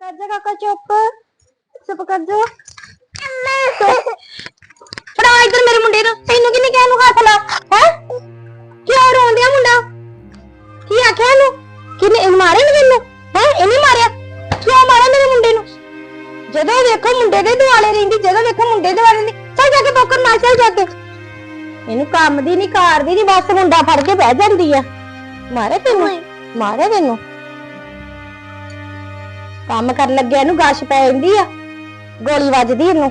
ਕਰ ਜਾ ਕਾਕਾ ਚੁੱਪ ਚੁੱਪ ਕਰ ਜਾ ਫੜਾ ਇੱਧਰ ਮੇਰੇ ਮੁੰਡੇ ਨੂੰ ਤੈਨੂੰ ਕਿੰਨੇ ਕਹਿ ਨੂੰ ਹੱਥ ਲਾ? ਹੈ? ਕਿਉਂ ਰੋਂਦਿਆ ਮੁੰਡਾ? ਕੀ ਆਖਿਆ ਇਹਨੂੰ? ਕਿਨੇ ਇਹ ਮਾਰੇ ਨੇ ਤੈਨੂੰ? ਹੈ? ਇਹਨੇ ਮਾਰਿਆ। ਕਿਉਂ ਮਾਰਿਆ ਮੇਰੇ ਮੁੰਡੇ ਨੂੰ? ਜਦੋਂ ਵੇਖੋ ਮੁੰਡੇ ਦੇ ਦੁਆਲੇ ਰਹਿੰਦੀ ਜਦੋਂ ਵੇਖੋ ਮੁੰਡੇ ਦੇ ਦੁਆਲੇ ਰਹਿੰਦੀ ਚੱਲ ਜਾ ਕੇ ਬੋਕਰ ਨਾਲ ਚੱਲ ਜਾ ਕੇ। ਇਹਨੂੰ ਕੰਮ ਦੀ ਨਹੀਂ ਕਾਰ ਦੀ ਨਹੀਂ ਬਸ ਮੁੰਡਾ ਫੜ ਕੇ ਬਹਿ ਜਾਂਦੀ ਆ। ਮਾਰੇ ਤੈਨੂੰ? ਮਾਰੇ ਤੈਨੂੰ? ਕੰਮ ਕਰਨ ਲੱਗਿਆ ਇਹਨੂੰ ਗਾਸ਼ ਪੈ ਜਾਂਦੀ ਆ ਗੋਲੀ ਵੱਜਦੀ ਇਹਨੂੰ।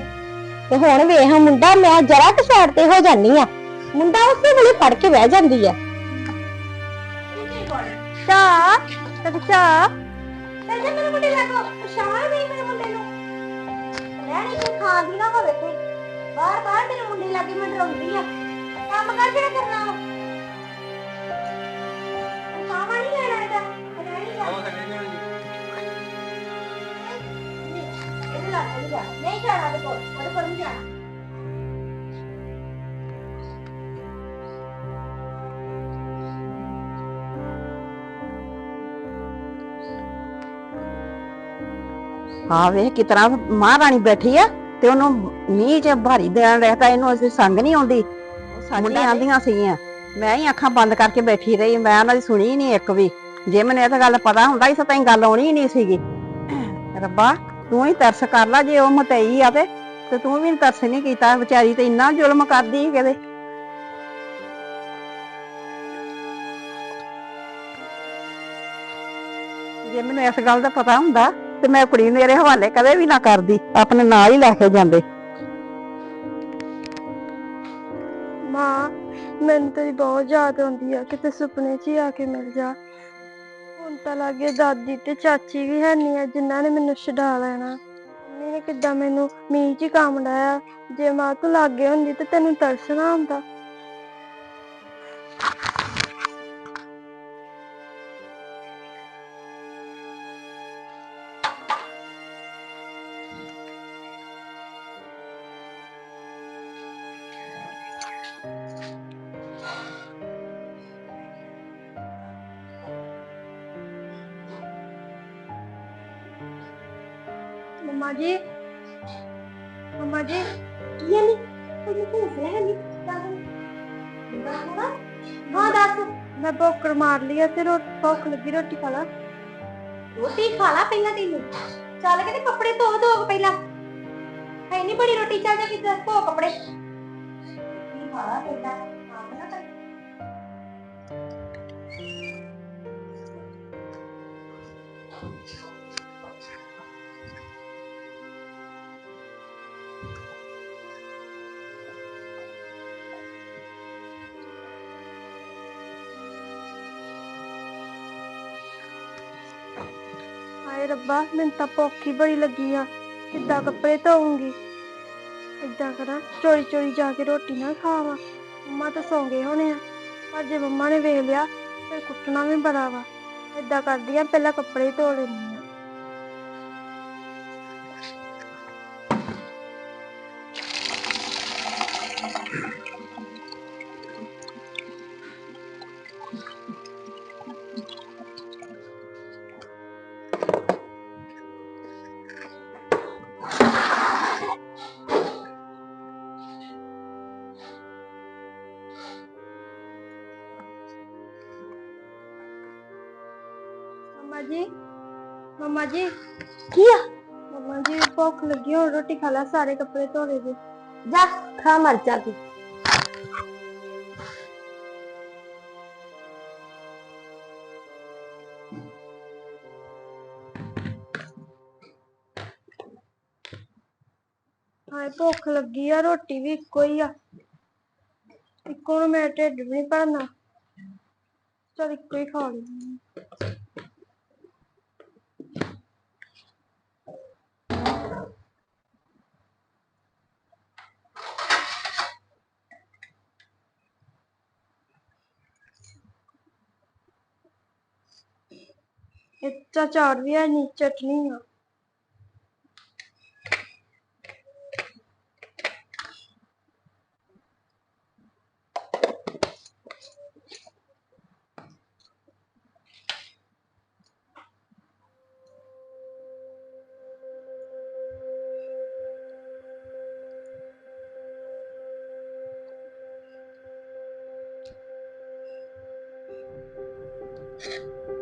ਤੇ ਹੁਣ ਵੇਖ ਮੁੰਡਾ ਮੈਂ ਜਰਾ ਕਿ ਸਾਈਡ ਤੇ ਹੋ ਜਾਨੀ ਆ। ਮੁੰਡਾ ਉਸੇ ਵੇਲੇ ਫੜ ਕੇ ਬਹਿ ਜਾਂਦੀ ਆ। ਚਾ ਤੇ ਚਾ। ਤੇ ਜੇ ਮੇਰੇ ਮੁੰਡੇ ਲੱਗੋ ਸ਼ਾਮ ਨਹੀਂ ਮੇਰੇ ਮੁੰਡੇ ਨੂੰ। ਰਹਿਣੀ ਨਾ ਹੋਵੇ ਤੇ। ਬਾਰ ਬਾਰ ਮੇਰੇ ਮੁੰਡੇ ਲੱਗੇ ਮੈਂ ਡਰਾਉਂਦੀ ਆ। ਕੰਮ ਕਰ ਜਿਹੜਾ ਕਰਨਾ ਵਾ। ਸਾਵਾ ਨਹੀਂ ਲੈਣਾ ਇਹਦਾ ਰਹਿਣੀ ਆ ਜਾਣਾ ਨਹੀਂ ਜਾਣਾ ਤੇ ਕੋਲ ਉਹਦੇ ਕੋਲ ਨਹੀਂ ਜਾਣਾ ਹਾਂ ਵੇਖ ਕਿਤਨਾ ਮਹਾਰਾਣੀ ਬੈਠੀ ਆ ਤੇ ਉਹਨੂੰ ਮੀਂਹ ਚ ਭਾਰੀ ਦੇਣ ਰਹਿਤਾ ਇਹਨੂੰ ਅਸੀਂ ਸੰਗ ਨਹੀਂ ਆਉਂਦੀ ਮੁੰਡੇ ਆਂਦੀਆਂ ਸੀਗੀਆਂ ਮੈਂ ਹੀ ਅੱਖਾਂ ਬੰਦ ਕਰਕੇ ਬੈਠੀ ਰਹੀ ਮੈਂ ਉਹਨਾਂ ਦੀ ਸੁਣੀ ਹੀ ਨਹੀਂ ਇੱਕ ਵੀ ਜੇ ਮੈਨੂੰ ਇਹ ਤਾਂ ਗੱਲ ਪਤਾ ਹੁੰਦਾ ਸੀ ਤਾਂ ਤੈਨੂੰ ਗੱਲ ਆਉਣੀ ਹੀ ਨਹੀਂ ਸੀਗੀ ਰੱਬਾ ਤੂੰ ਹੀ ਤਰਸ ਕਰ ਲਾ ਜੇ ਉਹ ਮਤਈ ਆ ਤੇ ਤੇ ਤੂੰ ਵੀ ਤਰਸ ਨਹੀਂ ਕੀਤਾ, ਵਿਚਾਰੀ ਤੇ ਇੰਨਾ ਜ਼ੁਲਮ ਕਰਦੀ ਕਿਤੇ। ਜੇ ਮੈਨੂੰ ਇਸ ਗੱਲ ਦਾ ਪਤਾ ਹੁੰਦਾ ਤੇ ਮੈਂ ਕੁੜੀ ਮੇਰੇ ਹਵਾਲੇ ਕਦੇ ਵੀ ਨਾ ਕਰਦੀ, ਆਪਣੇ ਨਾਲ ਹੀ ਲੈ ਕੇ ਜਾਂਦੇ। ਮਾਂ, ਮੈਨੂੰ ਤੇਰੀ ਬਹੁਤ ਯਾਦ ਆਉਂਦੀ ਆ, ਕਿਤੇ ਸੁਪਨੇ 'ਚ ਹੀ ਆ ਕੇ ਮਿਲ ਜਾ। ਪਤਾ ਤਾਂ ਲੱਗੇ ਦਾਦੀ ਤੇ ਚਾਚੀ ਵੀ ਹੈ ਨਹੀਂ ਆ ਜਿਨ੍ਹਾਂ ਨੇ ਮੈਨੂੰ ਛਡਾ ਲੈਣਾ। ਮੰਮੀ ਨੇ ਕਿੱਦਾਂ ਮੈਨੂੰ ਮੀਂਹ 'ਚ ਹੀ ਕੰਮ ਡਾਇਆ ਜੇ ਮਾਂ ਤੂੰ ਲਾਗੇ ਹੁੰਦੀ ਤੇ ਤੈਨੂੰ ਤਰਸਣਾ ਆਉਂਦਾ। ਮੰਮਾ ਜੀ। ਮੰਮਾ ਜੀ, ਕੀ ਹੈ ਨੀ? ਕੋਈ ਭੂਖ ਹੈ ਨੀ। ਹਾਂ, ਦੱਸ। ਮੈਂ ਬੋਕਰ ਮਾਰ ਲਿਆ ਤੇ ਰੋਟੀ ਭੁੱਖ ਲੱਗੀ ਰੋਟੀ ਖਾ ਲਾ। ਰੋਟੀ ਖਾ ਲਾ ਪਹਿਲਾਂ ਤੈਨੂੰ। ਚੱਲ ਕੇ ਤੇ ਕੱਪੜੇ ਧੋ ਧੋ ਪਹਿਲਾਂ। ਹੈ ਨਹੀਂ ਬੜੀ ਰੋਟੀ, ਚੱਲ ਜਾ ਕਿੱਧਰ? ਧੋ ਕੱਪੜੇ। ਖਾ ਲਾ ਪਹਿਲਾਂ। ਹਾਏ ਰੱਬਾ, ਮੈਨੂੰ ਤਾਂ ਭੁੱਖ ਹੀ ਬੜੀ ਲੱਗੀ ਆ। ਕਿੱਦਾਂ ਕੱਪੜੇ ਧੋਉਂਗੀ ਏਦਾਂ ਕਰਾਂ ਚੋਰੀ ਚੋਰੀ ਜਾ ਕੇ ਰੋਟੀ ਨਾ ਖਾਵਾਂ। ਮੰਮਾ ਤਾਂ ਸੌਂ ਗਏ ਹੋਣੇ ਆ। ਪਰ ਜੇ ਮੰਮਾ ਨੇ ਵੇਖ ਲਿਆ, ਫਿਰ ਕੁੱਟਣਾ ਵੀ ਬੜਾ ਵਾ। ਏਦਾਂ ਕਰਦੀ ਆ, ਪਹਿਲਾਂ ਕੱਪੜੇ ਧੋ ਲੈਂਦੀ ਆ। ਮੰਮਾ ਜੀ। ਕੀ ਆ? ਮੰਮਾ ਜੀ ਭੁੱਖ ਲੱਗੀ ਹੁਣ ਰੋਟੀ ਖਾ ਲਾ ਸਾਰੇ ਕੱਪੜੇ ਧੋ ਲੈ ਜੀ। ਜਾ ਖਾ ਮਰ ਜਾ ਤੂੰ। ਹਾਏ ਭੁੱਖ ਲੱਗੀ ਆ ਰੋਟੀ ਵੀ ਇੱਕੋ ਹੀ ਆ। ਇੱਕੋ ਨੂੰ ਮੇਰਾ ਢਿੱਡ ਵੀ ਨਹੀਂ ਭਰਨਾ। ਚਲ ਇੱਕੋ ਹੀ ਖਾ ਲਈ ਤਾਂ ਚਾਰ ਵੀ ਹੈ ਨੀ ਚਟਨੀ ਆ। you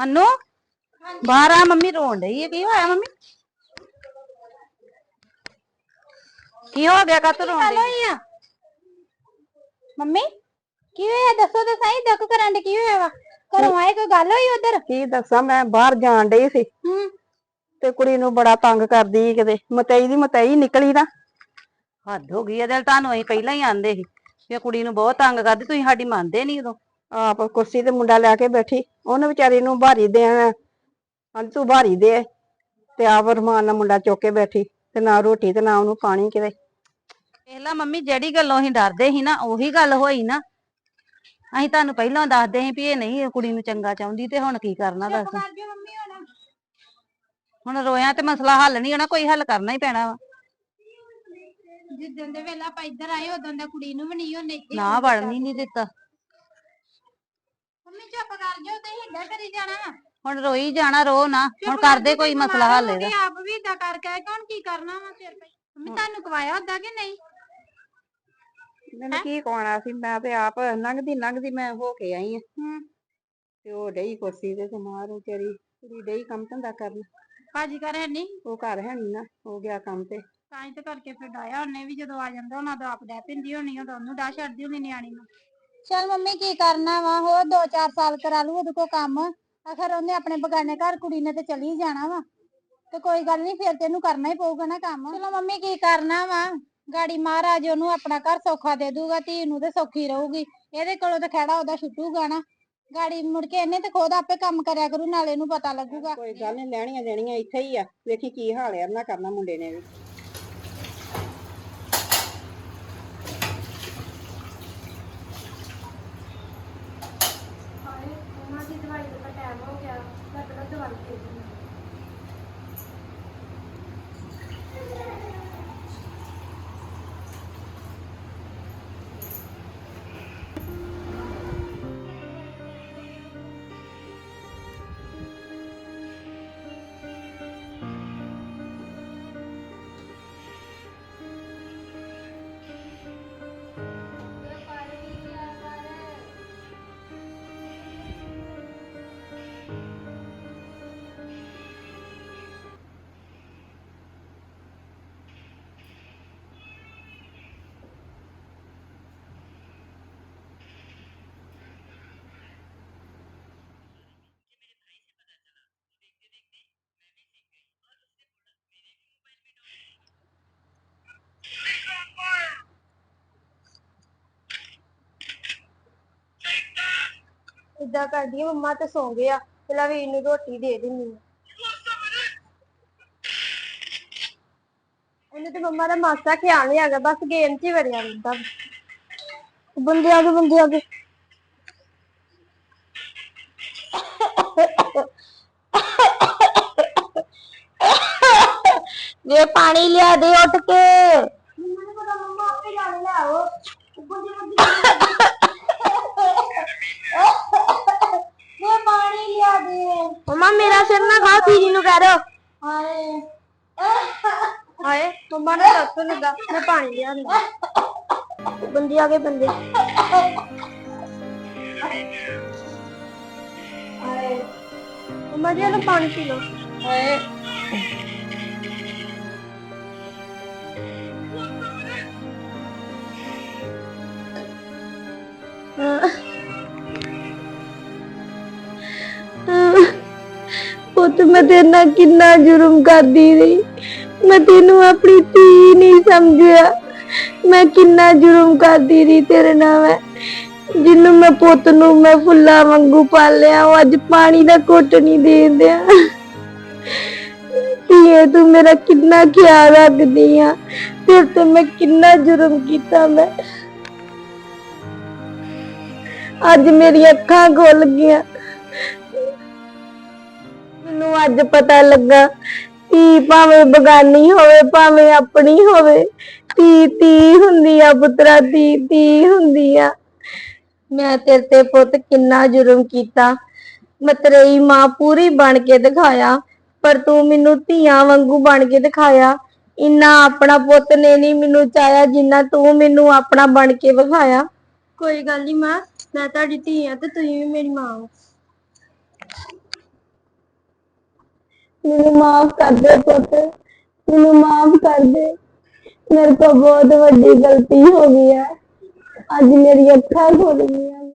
ਮੰਨੂ? ਬਾਹਰ ਆ ਮੰਮੀ ਰੋਣ ਡਈ ਹੈ ਕੀ ਹੋਇਆ ਮੰਮੀ? ਕੀ ਹੋ ਗਿਆ ਕਾ ਤੂੰ ਰੋਣ ਡਈ? ਆ? ਮੰਮੀ ਕੀ ਹੋਇਆ? ਦੱਸੋ ਤਾਂ ਸਹੀ ਦੁੱਖ ਕਰਨ ਦੇ ਕੀ ਹੋਇਆ ਵਾ? ਘਰੋਂ ਆਏ ਕੋਈ ਗੱਲ ਹੋਈ ਉਧਰ? ਕੀ ਦੱਸਾਂ ਮੈਂ ਬਾਹਰ ਜਾਣ ਡਈ ਸੀ। ਹੂੰ। ਤੇ ਕੁੜੀ ਨੂੰ ਬੜਾ ਤੰਗ ਕਰਦੀ ਕਿਤੇ। ਮਤਈ ਦੀ ਮਤਈ ਨਿਕਲੀ ਨਾ ਹੱਦ ਹੋ ਗਈ ਇਹਦੇ ਤੁਹਾਨੂੰ ਅਸੀਂ ਪਹਿਲਾਂ ਹੀ ਆਂਦੇ ਸੀ ਕਿ ਇਹ ਕੁੜੀ ਨੂੰ ਬਹੁਤ ਤੰਗ ਕਰਦੀ ਤੁਸੀਂ ਸਾਡੀ ਮੰਨਦੇ ਨਹੀਂ ਉਦੋਂ। ਆਪ ਕੁਰਸੀ ਤੇ ਮੁੰਡਾ ਲੈ ਕੇ ਬੈਠੀ ਉਹਨੇ ਵਿਚਾਰੀ ਨੂੰ ਭਾਰੀ ਦੇਣ ਹਾਂ ਤੂੰ ਭਾਰੀ ਦੇ। ਤੇ ਆਪ ਰਮਾਨ ਨਾਲ ਮੁੰਡਾ ਚੁੱਕ ਕੇ ਬੈਠੀ ਤੇ ਨਾ ਰੋਟੀ ਤੇ ਨਾ ਉਹਨੂੰ ਪਾਣੀ ਕਿਤੇ। ਵੇਖ ਮੰਮੀ ਜਿਹੜੀ ਗੱਲੋਂ ਅਸੀਂ ਡਰਦੇ ਸੀ ਨਾ ਉਹੀ ਗੱਲ ਹੋਈ ਨਾ। ਅਸੀਂ ਤੁਹਾਨੂੰ ਪਹਿਲਾਂ ਦੱਸਦੇ ਸੀ ਵੀ ਇਹ ਨਹੀਂ ਇਹ ਕੁੜੀ ਨੂੰ ਚੰਗਾ ਚਾਹੁੰਦੀ ਤੇ ਹੁਣ ਕੀ ਕਰਨਾ ਦੱਸ। ਹੁਣ। ਰੋਇਆ ਤੇ ਮਸਲਾ ਹੱਲ ਨਹੀਂ ਹੋਣਾ ਕੋਈ ਹੱਲ ਕਰਨਾ ਹੀ ਪੈਣਾ ਵਾ। ਜਿੱਦਣ ਦੇ ਵੇਲਾ ਆਪਾਂ ਇੱਧਰ ਆਏ ਉਦੋਂ ਦਾ ਕੁੜੀ ਨੂੰ ਵੀ ਨਹੀਂ ਉਹਨੇ ਇੱਥੇ ਨਾ ਵੜਨ ਹੀ ਨਹੀਂ ਦਿੱਤਾ। ਮੰਮੀ ਚੁੱਪ ਕਰ ਜਾਓ ਤੁਸੀਂ ਏਦਾਂ ਕਰੀ ਜਾਣਾ ਹੁਣ ਰੋਈ ਜਾਣਾ ਰੋ ਨਾ। ਹੁਣ ਕਰਦੇ ਕੋਈ ਮਸਲਾ ਹੱਲ ਇਹਦਾ। ਆਪ ਵੀ ਏਦਾਂ ਕਰ ਕਹਿ ਕੌਣ ਕੀ ਕਰਨਾ ਵਾ ਫਿਰ ਭਾਈ ਮੰਮੀ ਤੁਹਾਨੂੰ ਕਵਾਇਆ ਹੁੰਦਾ ਕਿ ਨਹੀਂ? ਮੈਨੂੰ ਕੀ ਕਵਾਣਾ ਸੀ ਮੈਂ ਤੇ ਆਪ ਲੰਘਦੀ ਲੰਘਦੀ ਮੈਂ ਹੋ ਕੇ ਆਈ ਆ ਹੂੰ। ਤੇ ਉਹ ਡਈ ਕੁਰਸੀ ਤੇ ਸਮਾਰ ਵਿਚਾਰੀ ਕੁੜੀ ਡਈ ਕੰਮ ਧੰਦਾ ਕਰਨ। ਭਾਜੀ ਘਰ ਹੈ ਨਹੀਂ? ਉਹ ਘਰ ਹੈ ਨੀ ਨਾ ਹੋ ਗਿਆ ਕੰਮ ਤੇ। ਤਾਂ ਹੀ ਤੇ ਕਰਕੇ ਫਿਰ ਡਾਇਆ ਉਹਨੇ ਵੀ ਜਦੋਂ ਆ ਜਾਂਦਾ ਉਹਨਾਂ ਦਾ ਆਪ ਡੈ ਪਿੰਦੀ ਹੋਣੀ ਉਹ ਉਹਨੂੰ ਡਾ ਛੱਡਦੀ ਹੋਣੀ ਨਿਆਣੀ ਨੂੰ। ਚਲ ਮੰਮੀ ਕੀ ਕਰਨਾ ਵਾ ਹੋਰ 2-4 ਸਾਲ ਕਰਾ ਲੂ ਉਹਦੇ ਕੋ ਕੰਮ। ਆਖਰ ਉਹਨੇ ਆਪਣੇ ਬਗਾਨੇ ਘਰ ਕੁੜੀ ਨੇ ਤੇ ਚਲੀ ਜਾਣਾ ਵਾ। ਤੇ ਕੋਈ ਗੱਲ ਨਹੀਂ ਫਿਰ ਤੈਨੂੰ ਕਰਨਾ ਹੀ ਪਊਗਾ ਨਾ ਕੰਮ। ਚਲੋ ਮੰਮੀ ਕੀ ਕਰਨਾ ਵਾ ਗਾੜੀ ਮਹਾਰਾਜ ਉਹਨੂੰ ਆਪਣਾ ਘਰ ਸੌਖਾ ਦੇ ਦੂਗਾ ਧੀ ਨੂੰ ਤੇ ਸੌਖੀ ਰਹੂਗੀ। ਇਹਦੇ ਕੋਲੋਂ ਤੇ ਖੜਾ ਉਹਦਾ ਛੁੱਟੂਗਾ ਨਾ। ਗਾੜੀ ਮੁੜ ਕੇ ਇਹਨੇ ਤੇ ਖੁਦ ਆਪੇ ਕੰਮ ਕਰਿਆ ਕਰੂ ਨਾਲੇ ਇਹਨੂੰ ਪਤਾ ਲੱਗੂਗਾ। ਕੋਈ ਗੱਲ ਨਹੀਂ ਲੈਣੀਆਂ ਦੇਣੀਆਂ ਇੱਥੇ ਹੀ ਆ। ਵੇਖੀ ਕੀ ਹਾਲ ਆ ਨਾ ਕਰਨਾ ਮੁੰਡੇ ਨੇ ਵੀ। ਇਦਾਂ ਕਰਦੀ ਆ, ਮੰਮਾ ਤੇ ਸੌਂ ਗਿਆ ਪਹਿਲਾਂ ਵੀਰ ਨੂੰ ਰੋਟੀ ਦੇ ਦਿੰਨੀ ਆ। ਉਹਨੇ ਤੇ ਮੰਮਾ ਦਾ ਮਾਸਾ ਖਿਆਲ ਨਹੀਂ ਹੈਗਾ, ਬਸ ਗੇਮ 'ਚ ਹੀ ਵੜਿਆ ਰਹਿੰਦਾ। ਬੰਦੇ ਆ ਗਏ ਬੰਦੇ ਆ ਗਏ ਜੇ ਪਾਣੀ ਲਿਆ ਦੇ ਉੱਠ ਕੇ ਮੈਨੂੰ ਪਤਾ ਮੰਮਾ ਆਪੇ ਜਾਣੇ ਲਿਆਓ ਬੰਦੇ ਮੈਂ ਪਾਣੀ ਲਿਆ ਦੇ ਮਮਾ ਮੇਰਾ ਸਿਰ ਨਾ ਖਾ ਦੀਦੀ ਨੂੰ ਕਹਿ ਦੋ ਹਾਏ। ਹਾਏ ਮਮਾ ਨੇ ਦੱਸ ਲੱਗਾ ਮੈਂ ਪਾਣੀ ਲਿਆ ਬੰਦੇ ਆ ਗਏ ਬੰਦੇ। ਹਾਏ। ਮਮਾ ਜੀ ਇਹਨੂੰ ਪਾਣੀ ਪੀ ਲਓ। ਹਾਏ। ਪੁੱਤ, ਮੈਂ ਤੇਰੇ ਨਾਲ ਕਿੰਨਾ ਜੁਰਮ ਕਰਦੀ ਰਹੀ। ਮੈਂ ਤੈਨੂੰ ਆਪਣੀ ਧੀ ਨਹੀਂ ਸਮਝਿਆ। ਮੈਂ ਕਿੰਨਾ ਜੁਰਮ ਕਰਦੀ ਰਹੀ ਤੇਰੇ ਨਾਲ। ਮੈਂ ਜਿਹਨੂੰ ਮੈਂ ਪੁੱਤ ਨੂੰ ਮੈਂ ਫੁੱਲਾਂ ਵਾਂਗੂ ਪਾਲਿਆ, ਉਹ ਅੱਜ ਪਾਣੀ ਦਾ ਘੁੱਟ ਨਹੀਂ ਦੇਂਦਿਆ ਧੀਏ, ਤੂੰ ਮੇਰਾ ਕਿੰਨਾ ਖਿਆਲ ਰੱਖਦੀ ਆ। ਤੇਰੇ ਤੇ ਮੈਂ ਕਿੰਨਾ ਜੁਰਮ ਕੀਤਾ ਮੈਂ। ਅੱਜ ਮੇਰੀ ਅੱਖਾਂ ਖੁੱਲ ਗਈਆਂ। ਮੈਨੂੰ ਅੱਜ ਪਤਾ ਲੱਗਾ, ਧੀ ਭਾਵੇਂ ਬਗਾਨੀ ਹੋਵੇ, ਭਾਵੇਂ ਆਪਣੀ ਹੋਵੇ, ਧੀ ਧੀ ਹੁੰਦੀ ਆ ਪੁੱਤਰਾ, ਧੀ ਧੀ ਹੁੰਦੀ ਆ ਮੈਂ ਤੇਰੇ ਤੇ ਪੁੱਤ ਕਿੰਨਾ ਜ਼ੁਲਮ ਕੀਤਾ। ਮੈਂ ਤੇਰੀ ਮਾਂ ਪੂਰੀ ਬਣ ਕੇ ਦਿਖਾਇਆ, ਪਰ ਤੂੰ ਮੈਨੂੰ ਧੀਆਂ ਵਾਂਗੂ ਬਣ ਕੇ ਦਿਖਾਇਆ। ਇੰਨਾ ਆਪਣਾ ਪੁੱਤ ਨੇ ਨਹੀਂ ਮੈਨੂੰ ਚਾਹਿਆ ਜਿੰਨਾ ਤੂੰ ਮੈਨੂੰ ਆਪਣਾ ਬਣ ਕੇ ਵਿਖਾਇਆ। ਕੋਈ ਗੱਲ ਨਹੀਂ ਮਾਂ, ਮੈਂ ਤੁਹਾਡੀ ਧੀ ਆ ਤੇ ਤੁਸੀਂ ਵੀ ਮੇਰੀ ਮਾਂ ਹੋ। ਮੈਨੂੰ ਮਾਫ ਕਰ ਦੇ ਪੁੱਤ, ਮੈਨੂੰ ਮਾਫ ਕਰ ਦੇ। ਮੇਰੇ ਤੋਂ ਬਹੁਤ ਵੱਡੀ ਗਲਤੀ ਹੋ ਗਈ ਹੈ। ਅੱਜ ਮੇਰੀ ਅੱਖਾਂ ਖੁੱਲ ਗਈਆਂ